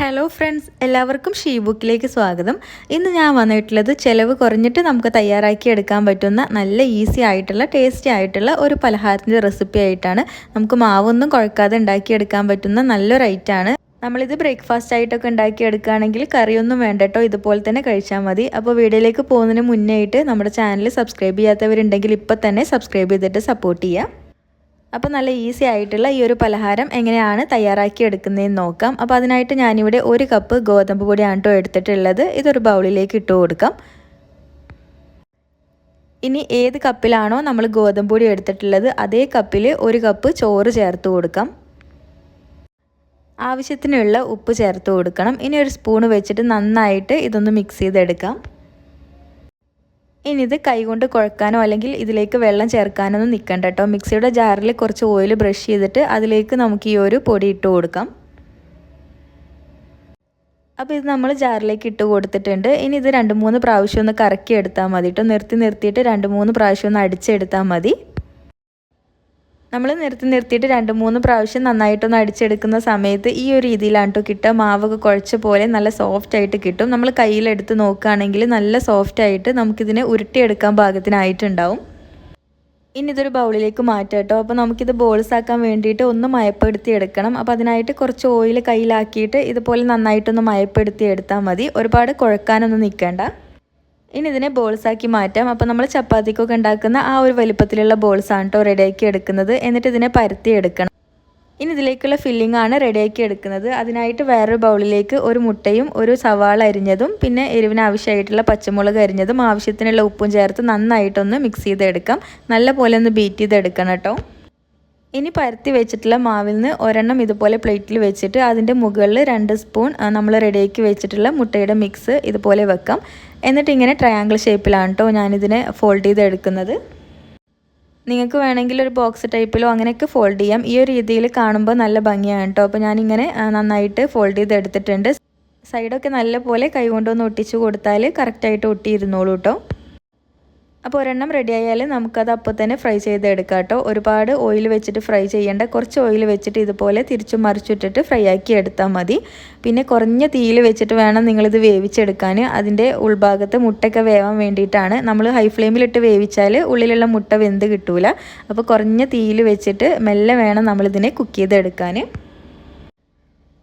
Hello friends എല്ലാവർക്കും she ബുക്കിലേക്ക് സ്വാഗതം. ഇന്ന് ഞാൻ വന്നിട്ടുള്ളത് ചിലവ് കുറഞ്ഞിട്ട് നമുക്ക് തയ്യാറാക്കി എടുക്കാൻ പറ്റുന്ന നല്ല ഈസി ആയിട്ടുള്ള ടേസ്റ്റി ആയിട്ടുള്ള ഒരു പലഹാരത്തിന്റെ റെസിപ്പി ആയിട്ടാണ് നമുക്ക് മാവൊന്നും കുഴക്കാതെ ഉണ്ടാക്കിയെടുക്കാൻ പറ്റുന്ന നല്ലൊരു ഐറ്റാണ് നമ്മളിത് ബ്രേക്ക്ഫാസ്റ്റ് ആയിട്ടൊക്കെ ഉണ്ടാക്കിയെടുക്കുകയാണെങ്കിൽ കറിയൊന്നും വേണ്ട കേട്ടോ. ഇതുപോലെ തന്നെ കഴിച്ചാൽ മതി. അപ്പോൾ വീഡിയോയിലേക്ക് പോകുന്നതിന് മുന്നേ ആയിട്ട് നമ്മുടെ ചാനൽ സബ്സ്ക്രൈബ് ചെയ്യാത്തവരുണ്ടെങ്കിൽ ഇപ്പോൾ തന്നെ സബ്സ്ക്രൈബ് ചെയ്തിട്ട് സപ്പോർട്ട് ചെയ്യാം അപ്പോൾ നല്ല ഈസി ആയിട്ടുള്ള ഈ ഒരു പലഹാരം എങ്ങനെയാണ് തയ്യാറാക്കി എടുക്കുന്നതെന്ന് നോക്കാം. അപ്പോൾ അതിനായിട്ട് ഞാനിവിടെ ഒരു കപ്പ് ഗോതമ്പ് പൊടിയാണ് കേട്ടോ എടുത്തിട്ടുള്ളത്. ഇതൊരു ബൗളിലേക്ക് ഇട്ട് കൊടുക്കാം. ഇനി ഏത് കപ്പിലാണോ നമ്മൾ ഗോതമ്പ് പൊടി എടുത്തിട്ടുള്ളത് അതേ കപ്പിൽ ഒരു കപ്പ് ചോറ് ചേർത്ത് കൊടുക്കാം. ആവശ്യത്തിനുള്ള ഉപ്പ് ചേർത്ത് കൊടുക്കണം. ഇനി ഒരു സ്പൂൺ വെച്ചിട്ട് നന്നായിട്ട് ഇതൊന്ന് മിക്സ് ചെയ്തെടുക്കാം. ഇനി ഇത് കൈകൊണ്ട് കുഴക്കാനോ അല്ലെങ്കിൽ ഇതിലേക്ക് വെള്ളം ചേർക്കാനൊന്നും നിൽക്കണ്ട കേട്ടോ. മിക്സിയുടെ ജാറിൽ കുറച്ച് ഓയിൽ ബ്രഷ് ചെയ്തിട്ട് അതിലേക്ക് നമുക്ക് ഈ ഒരു പൊടി ഇട്ട് കൊടുക്കാം. അപ്പോൾ ഇത് നമ്മൾ ജാറിലേക്ക് ഇട്ട് കൊടുത്തിട്ടുണ്ട്. ഇനി ഇത് രണ്ട് മൂന്ന് പ്രാവശ്യം ഒന്ന് കറക്കി എടുത്താൽ മതി കേട്ടോ. നിർത്തി നിർത്തിയിട്ട് രണ്ട് മൂന്ന് പ്രാവശ്യം ഒന്ന് അടിച്ചെടുത്താൽ മതി. നമ്മൾ നിർത്തി നിർത്തിയിട്ട് രണ്ട് മൂന്ന് പ്രാവശ്യം നന്നായിട്ടൊന്ന് അടിച്ചെടുക്കുന്ന സമയത്ത് ഈ ഒരു രീതിയിലാണ് കേട്ടോ കിട്ടുക. മാവൊക്കെ കുഴച്ച പോലെ നല്ല സോഫ്റ്റ് ആയിട്ട് കിട്ടും. നമ്മൾ കയ്യിലെടുത്ത് നോക്കുകയാണെങ്കിൽ നല്ല സോഫ്റ്റ് ആയിട്ട് നമുക്കിതിനെ ഉരുട്ടിയെടുക്കാൻ പാകത്തിനായിട്ടുണ്ടാവും. ഇനി ഇതൊരു ബൗളിലേക്ക് മാറ്റാം കേട്ടോ അപ്പോൾ നമുക്കിത് ബോൾസ് ആക്കാൻ വേണ്ടിയിട്ട് ഒന്ന് മയപ്പെടുത്തി എടുക്കണം. അപ്പോൾ അതിനായിട്ട് കുറച്ച് ഓയിൽ കയ്യിലാക്കിയിട്ട് ഇതുപോലെ നന്നായിട്ടൊന്ന് മയപ്പെടുത്തി എടുത്താൽ മതി. ഒരുപാട് കുഴക്കാനൊന്നും നിൽക്കേണ്ട. ഇനി ഇതിനെ ബോൾസാക്കി മാറ്റാം. അപ്പോൾ നമ്മൾ ചപ്പാത്തിക്കൊക്കെ ഉണ്ടാക്കുന്ന ആ ഒരു വലിപ്പത്തിലുള്ള ബോൾസാണ് കേട്ടോ റെഡിയാക്കി എടുക്കുന്നത്. എന്നിട്ട് ഇതിനെ പരത്തി എടുക്കണം. ഇനി ഇതിലേക്കുള്ള ഫില്ലിംഗ് ആണ് റെഡിയാക്കി എടുക്കുന്നത്. അതിനായിട്ട് വേറൊരു ബൗളിലേക്ക് ഒരു മുട്ടയും ഒരു സവാള അരിഞ്ഞതും പിന്നെ എരിവിന് ആവശ്യമായിട്ടുള്ള പച്ചമുളക് അരിഞ്ഞതും ആവശ്യത്തിനുള്ള ഉപ്പും ചേർത്ത് നന്നായിട്ടൊന്ന് മിക്സ് ചെയ്തെടുക്കാം. നല്ല പോലെ ഒന്ന് ബീറ്റ് ചെയ്തെടുക്കണം കേട്ടോ ഇനി പരത്തി വെച്ചിട്ടുള്ള മാവിൽ നിന്ന് ഒരെണ്ണം ഇതുപോലെ പ്ലേറ്റിൽ വെച്ചിട്ട് അതിന്റെ മുകളിൽ രണ്ട് സ്പൂൺ നമ്മൾ റെഡിയാക്കി വെച്ചിട്ടുള്ള മുട്ടയുടെ മിക്സ് ഇതുപോലെ വെക്കാം. എന്നിട്ട് ഇങ്ങനെ ട്രയാങ്കിൾ ഷേപ്പിലാണ് കേട്ടോ ഞാനിതിനെ ഫോൾഡ് ചെയ്ത് എടുക്കുന്നത് നിങ്ങൾക്ക് വേണമെങ്കിൽ ഒരു ബോക്സ് ടൈപ്പിലോ അങ്ങനെയൊക്കെ ഫോൾഡ് ചെയ്യാം. ഈ ഒരു രീതിയിൽ കാണുമ്പോൾ നല്ല ഭംഗിയാണ് കേട്ടോ അപ്പോൾ ഞാനിങ്ങനെ നന്നായിട്ട് ഫോൾഡ് ചെയ്ത് എടുത്തിട്ടുണ്ട് സൈഡൊക്കെ നല്ല പോലെ കൈകൊണ്ടൊന്ന് ഒട്ടിച്ച് കൊടുത്താൽ കറക്റ്റായിട്ട് ഒട്ടിയിരുന്നോളൂ കേട്ടോ അപ്പോൾ ഒരെണ്ണം റെഡി ആയാൽ നമുക്കത് അപ്പോൾ തന്നെ ഫ്രൈ ചെയ്തെടുക്കാം കേട്ടോ. ഒരുപാട് ഓയിൽ വെച്ചിട്ട് ഫ്രൈ ചെയ്യേണ്ട. കുറച്ച് ഓയിൽ വെച്ചിട്ട് ഇതുപോലെ തിരിച്ചു മറിച്ചിട്ടിട്ട് ഫ്രൈ ആക്കി എടുത്താൽ മതി. പിന്നെ കുറഞ്ഞ തീയിൽ വെച്ചിട്ട് വേണം നിങ്ങളിത് വേവിച്ചെടുക്കാൻ അതിന്റെ ഉൾഭാഗത്ത് മുട്ടയൊക്കെ വേവാൻ വേണ്ടിയിട്ടാണ്. നമ്മൾ ഹൈ ഫ്ലെയിമിലിട്ട് വേവിച്ചാൽ ഉള്ളിലുള്ള മുട്ട വെന്ത് കിട്ടൂല. അപ്പോൾ കുറഞ്ഞ തീയിൽ വെച്ചിട്ട് മെല്ലെ വേണം നമ്മളിതിനെ കുക്ക് ചെയ്തെടുക്കാൻ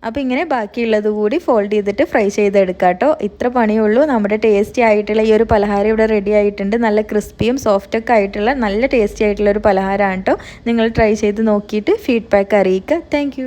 അപ്പോൾ ഇങ്ങനെ ബാക്കിയുള്ളത് കൂടി ഫോൾഡ് ചെയ്തിട്ട് ഫ്രൈ ചെയ്തെടുക്കാം കേട്ടോ ഇത്ര പണിയുള്ളൂ. നമ്മുടെ ടേസ്റ്റി ആയിട്ടുള്ള ഈ ഒരു പലഹാരം ഇവിടെ റെഡി ആയിട്ടുണ്ട്. നല്ല ക്രിസ്പിയും സോഫ്റ്റൊക്കെ ആയിട്ടുള്ള നല്ല ടേസ്റ്റി ആയിട്ടുള്ള ഒരു പലഹാരമാണ് കേട്ടോ നിങ്ങൾ ട്രൈ ചെയ്ത് നോക്കിയിട്ട് ഫീഡ്ബാക്ക് അറിയിക്കുക. താങ്ക്